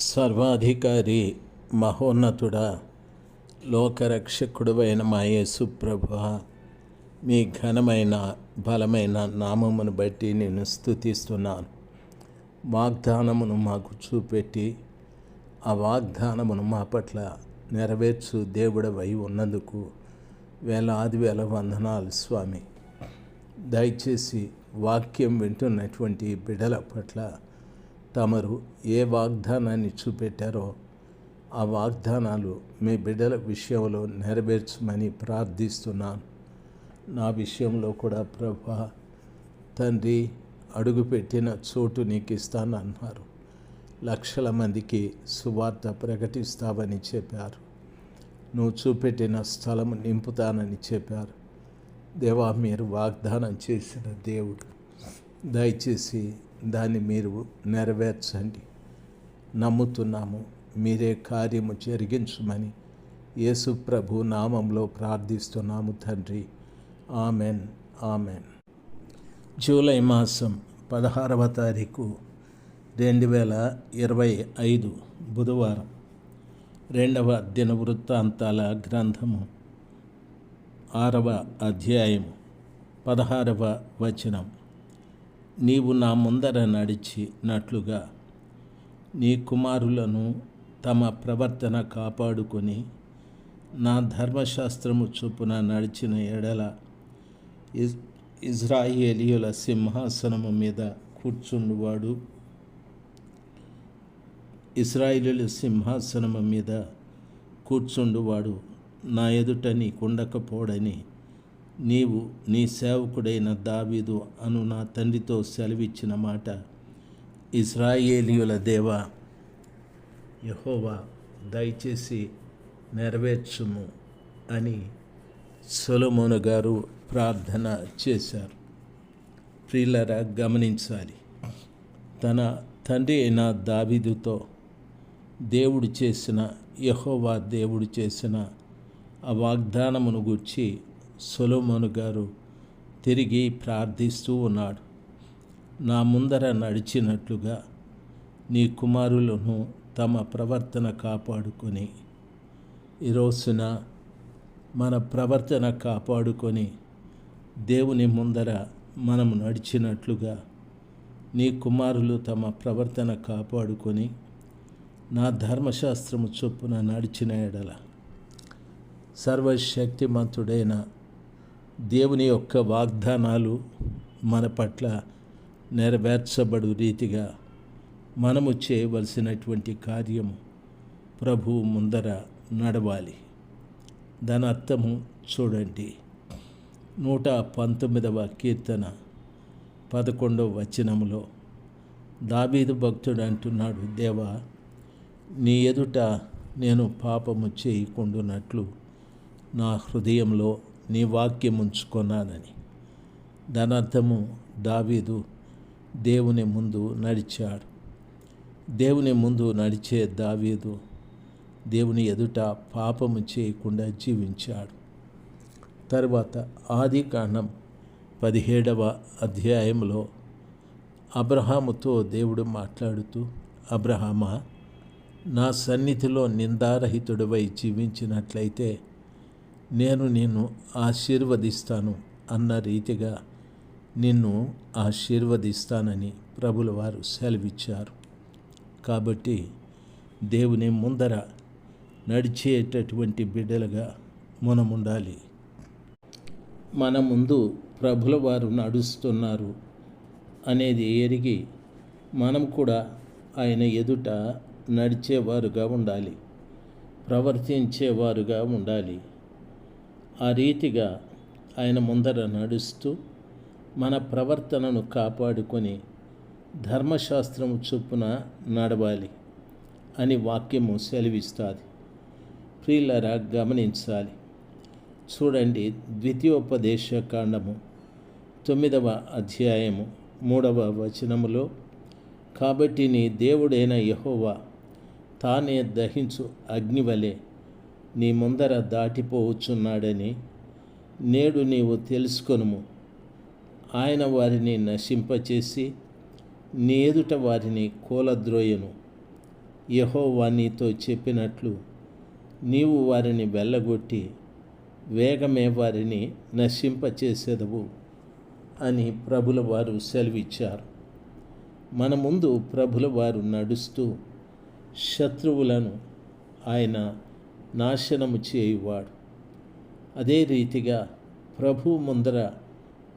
సర్వాధికారి మహోన్నతుడ లోకరక్షకుడువైన మా యేసుప్రభ మీ ఘనమైన బలమైన నామమును బట్టి నేను స్థుతిస్తున్నాను వాగ్దానమును మాకు చూపెట్టి ఆ వాగ్దానమును మా పట్ల నెరవేర్చు దేవుడవై ఉన్నందుకు వేలాది వేల వందనాలు స్వామి. దయచేసి వాక్యం వింటున్నటువంటి బిడ్డల పట్ల తమరు ఏ వాగ్దానాన్ని చూపెట్టారో ఆ వాగ్దానాలు మీ బిడ్డల విషయంలో నెరవేర్చమని ప్రార్థిస్తున్నాను. నా విషయంలో కూడా ప్రభా తండ్రి అడుగుపెట్టిన చోటు నీకు ఇస్తానన్నారు లక్షల మందికి సువార్త ప్రకటిస్తావని చెప్పారు. నువ్వు చూపెట్టిన స్థలం నింపుతానని చెప్పారు. దేవా మీరు వాగ్దానం చేసిన దేవుడు దయచేసి దాన్ని మీరు నెరవేర్చండి. నమ్ముతున్నాము మీరే కార్యము జరిగించమని యేసు ప్రభు నామంలో ప్రార్థిస్తున్నాము తండ్రి. Amen amen. జూలై మాసం పదహారవ తారీఖు రెండు వేల ఇరవై ఐదు బుధవారం. రెండవ దినవృత్తాంతాల గ్రంథము ఆరవ అధ్యాయము పదహారవ వచనం. నీవు నా ముందర నడిచినట్లుగా నీ కుమారులను తమ ప్రవర్తన కాపాడుకొని నా ధర్మశాస్త్రము చొప్పున నడిచిన ఎడల ఇజ్ ఇజ్రాయేలీయుల సింహాసనము మీద కూర్చుండువాడు. ఇజ్రాయిలుల సింహాసనము మీద కూర్చుండువాడు. నా ఎదుట నీకుండకపోడని నీవు నీ సేవకుడైన దావీదు అను నా తండ్రితో సెలవిచ్చిన మాట. ఇజ్రాయేలీయుల దేవ యహోవా దయచేసి నెరవేర్చుము అని సొలమోను గారు ప్రార్థన చేశారు. ప్రియులరా గమనించాలి. తన తండ్రి అయిన దావీదుతో దేవుడు చేసిన యహోవా దేవుడు చేసిన ఆ వాగ్దానమును గుర్చి సొలోమోను గారు తిరిగి ప్రార్థిస్తూ ఉన్నాడు. నా ముందర నడిచినట్లుగా నీ కుమారులను తమ ప్రవర్తన కాపాడుకొని ఈ రోజున మన ప్రవర్తన కాపాడుకొని దేవుని ముందర మనం నడిచినట్లుగా నీ కుమారులు తమ ప్రవర్తన కాపాడుకొని నా ధర్మశాస్త్రము చొప్పున నడిచిన ఎడల సర్వశక్తిమంతుడైన దేవుని యొక్క వాగ్దానాలు మన పట్ల నెరవేర్చబడు రీతిగా మనము చేయవలసినటువంటి కార్యము ప్రభు ముందర నడవాలి. దాని అర్థము చూడండి. నూట పంతొమ్మిదవ కీర్తన పదకొండవ వచనములో దాబీదు భక్తుడు అంటున్నాడు దేవా నీ ఎదుట నేను పాపము చేయకుండునట్లు నా హృదయంలో నీ వాక్యం ఉంచుకున్నానని. దాని అర్థము దావీదు దేవుని ముందు నడిచాడు. దేవుని ముందు నడిచే దావీదు దేవుని ఎదుట పాపము చేయకుండా జీవించాడు. తర్వాత ఆది కాండం పదిహేడవ అధ్యాయంలో అబ్రహాముతో దేవుడు మాట్లాడుతూ అబ్రహామా నా సన్నిధిలో నిందారహితుడివై జీవించినట్లయితే నేను నిన్ను ఆశీర్వదిస్తాను అన్న రీతిగా నిన్ను ఆశీర్వదిస్తానని ప్రభుల వారు సెలవిచ్చారు. కాబట్టి దేవుని ముందర నడిచేటటువంటి బిడ్డలుగా మనం ఉండాలి మన ముందు ప్రభుల వారు నడుస్తున్నారు అనేది ఎరిగి మనం కూడా ఆయన ఎదుట నడిచేవారుగా ఉండాలి ప్రవర్తించేవారుగా ఉండాలి. ఆ రీతిగా ఆయన ముందర నడుస్తూ మన ప్రవర్తనను కాపాడుకొని ధర్మశాస్త్రం చొప్పున నడవాలి అని వాక్యము సెలవిస్తుంది. ప్రియులరా గమనించాలి. చూడండి ద్వితీయోపదేశ కాండము తొమ్మిదవ అధ్యాయము మూడవ వచనములో కాబట్టి నీ దేవుడైన యహోవా తానే దహించు అగ్నివలే నీ ముందర దాటిపోవచ్చున్నాడని నేడు నీవు తెలుసుకొనుము. ఆయన వారిని నశింపచేసి నీ ఎదుట వారిని కూలద్రోయను. యహోవా నీతో చెప్పినట్లు నీవు వారిని వెళ్ళగొట్టి వేగమే వారిని నశింపచేసేదవు అని ప్రభుల వారు సెలవిచ్చారు. మన ముందు ప్రభుల వారు నడుస్తూ శత్రువులను ఆయన నాశనము చేయువాడు. అదే రీతిగా ప్రభు ముందర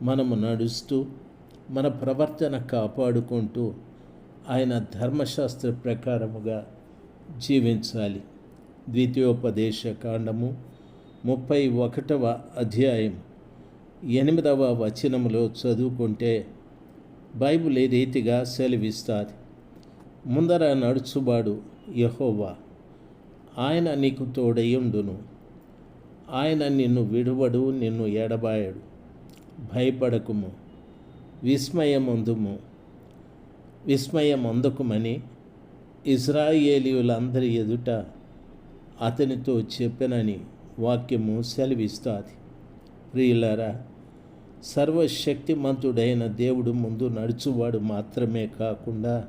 మనము నడుస్తూ మన ప్రవర్తన కాపాడుకుంటూ ఆయన ధర్మశాస్త్ర ప్రకారముగా జీవించాలి. ద్వితీయోపదేశ కాండము ముప్పై ఒకటవ అధ్యాయం ఎనిమిదవ వచనములో చదువుకుంటే బైబిల్ ఈ రీతిగా సెలవిస్తుంది? ముందర నడుచుబాడు యహోవా. ఆయన నీకు తోడయ్యుండును ఆయన నిన్ను విడువడు నిన్ను ఎడబాయడు భయపడకుము విస్మయమందుము. విస్మయమందుకుమని ఇజ్రాయేలీయులందరి ఎదుట అతనితో చెప్పినని వాక్యము సెలవిస్తుంది. ప్రియులారా సర్వశక్తిమంతుడైన దేవుడు ముందు నడుచువాడు మాత్రమే కాకుండా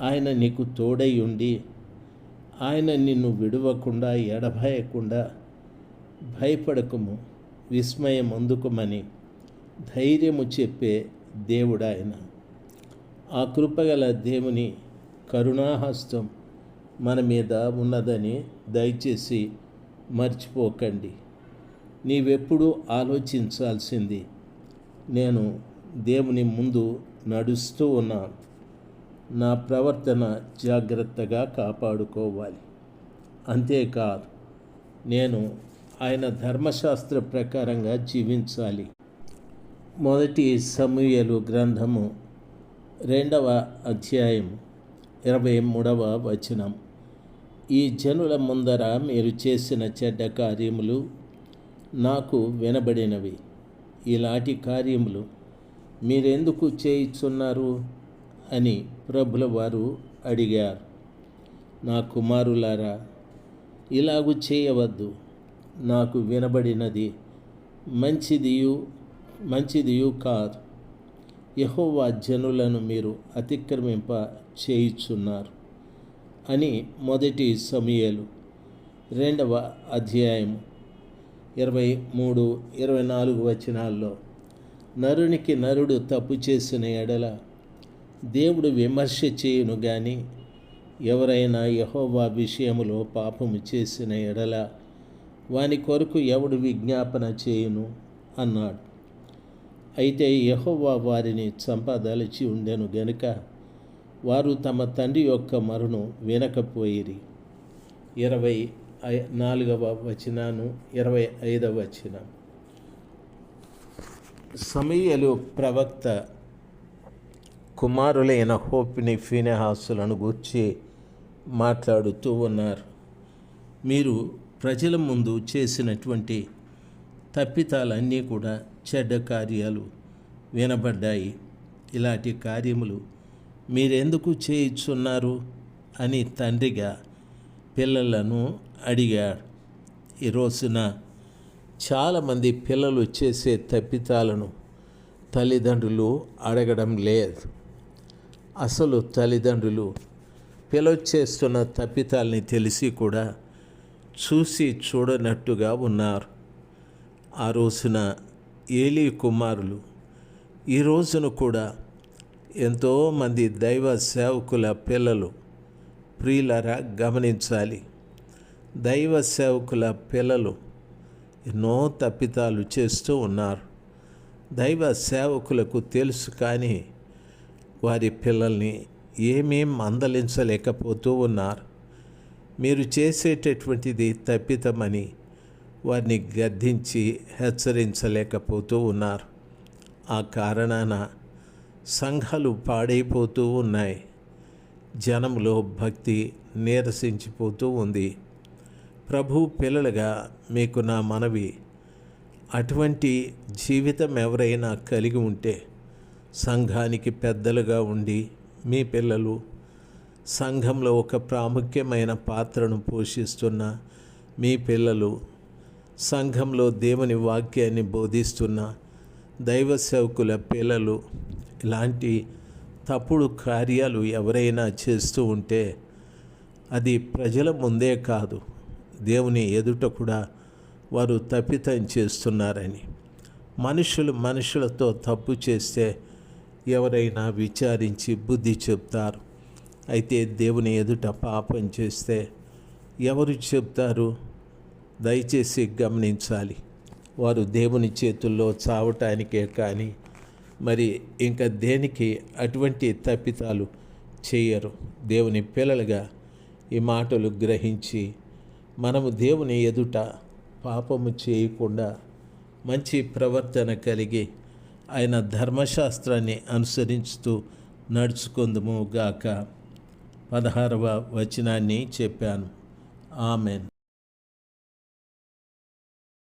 ఆయన నీకు తోడై ఉండి ఆయన నిన్ను విడవకుండా ఎడభయకుండా భయపడకము విస్మయం అందుకమని ధైర్యము చెప్పే దేవుడు ఆయన ఆ కృపగల దేవుని కరుణాహస్తం మన మీద ఉన్నదని దయచేసి మర్చిపోకండి. నీవెప్పుడు ఆలోచించాల్సింది నేను దేవుని ముందు నడుస్తూ ఉన్నాను. నా ప్రవర్తన జాగ్రత్తగా కాపాడుకోవాలి. అంతేకాదు నేను ఆయన ధర్మశాస్త్ర ప్రకారంగా జీవించాలి. మొదటి సమూహలు గ్రంథము రెండవ అధ్యాయం ఇరవై మూడవ వచనం. ఈ జనుల ముందర మీరు చేసిన చెడ్డ కార్యములు నాకు వినబడినవి. ఇలాంటి కార్యములు మీరెందుకు చేయిచున్నారు? అని ప్రభుల వారు అడిగారు. నా కుమారులారా ఇలాగు చేయవద్దు. నాకు వినబడినది మంచిదియు మంచిదియు కాదు. యహోవా జనులను మీరు అతిక్రమింప చేయుచున్నారు అని మొదటి సమయలు రెండవ అధ్యాయం ఇరవై మూడు ఇరవై నాలుగు వచనాల్లో నరునికి నరుడు తప్పు చేసిన ఎడల దేవుడు విమర్శ చేయును కానీ ఎవరైనా యహోవా విషయములో పాపము చేసిన ఎడల వాని కొరకు ఎవడు విజ్ఞాపన చేయును? అన్నాడు. అయితే యహోవా వారిని చంపదలిచి ఉండెను గనుక వారు తమ తండ్రి యొక్క మరును వినకపోయిరి. ఇరవై నాలుగవ వచనాను ఇరవై ఐదవ వచనం. సమయలు ప్రవక్త కుమారులైన హోపిని ఫీనెహాసులను గూర్చి మాట్లాడుతూ ఉన్నారు. మీరు ప్రజల ముందు చేసినటువంటి తప్పితాలన్నీ కూడా చెడ్డ కార్యాలు వినబడ్డాయి. ఇలాంటి కార్యములు మీరెందుకు చేయిచున్నారు? అని తండ్రిగా పిల్లలను అడిగాడు. ఈ రోజున చాలామంది పిల్లలు చేసే తప్పితాలను తల్లిదండ్రులు అడగడం లేదు. అసలు తల్లిదండ్రులు పిల్లలు చేస్తున్న తప్పితాలని తెలిసి కూడా చూసి చూడనట్టుగా ఉన్నారు. ఆ రోజున ఏలీ కుమారులు ఈ రోజున కూడా ఎంతోమంది దైవ సేవకుల పిల్లలు ప్రియులరా గమనించాలి. దైవ సేవకుల పిల్లలు ఎన్నో తప్పితాలు చేస్తూ ఉన్నారు. దైవ సేవకులకు తెలుసు కానీ వారి పిల్లల్ని ఏమేం మందలించలేకపోతూ ఉన్నారు. మీరు చేసేటటువంటిది తప్పితమని వారిని గద్దించి హెచ్చరించలేకపోతూ ఉన్నారు. ఆ కారణాన సంఘాలు పాడైపోతూ ఉన్నాయి. జనంలో భక్తి నీరసించిపోతూ ఉంది. ప్రభు పిల్లలుగా మీకు నా మనవి అటువంటి జీవితం ఎవరైనా కలిగి ఉంటే సంఘానికి పెద్దలుగా ఉండి మీ పిల్లలు సంఘంలో ఒక ప్రాముఖ్యమైన పాత్రను పోషిస్తున్న మీ పిల్లలు సంఘంలో దేవుని వాక్యాన్ని బోధిస్తున్న దైవ సేవకుల పిల్లలు ఇలాంటి తప్పుడు కార్యాలు ఎవరైనా చేస్తూ ఉంటే అది ప్రజల ముందే కాదు దేవుని ఎదుట కూడా వారు తప్పితం చేస్తున్నారని. మనుషులు మనుషులతో తప్పు చేస్తే ఎవరైనా విచారించి బుద్ధి చెప్తారు. అయితే దేవుని ఎదుట పాపం చేస్తే ఎవరు చెప్తారు? దయచేసి గమనించాలి. వారు దేవుని చేతుల్లో చావటానికే కానీ మరి ఇంకా దేనికి అటువంటి తప్పితాలు చేయరు. దేవుని పిల్లలుగా ఈ మాటలు గ్రహించి మనము దేవుని ఎదుట పాపము చేయకుండా మంచి ప్రవర్తన కలిగి ఆయన ధర్మశాస్త్రాన్ని అనుసరిస్తూ నడుచుకుందుము గాక. పదహారవ వచనాన్ని చెప్పాను. ఆమెన్.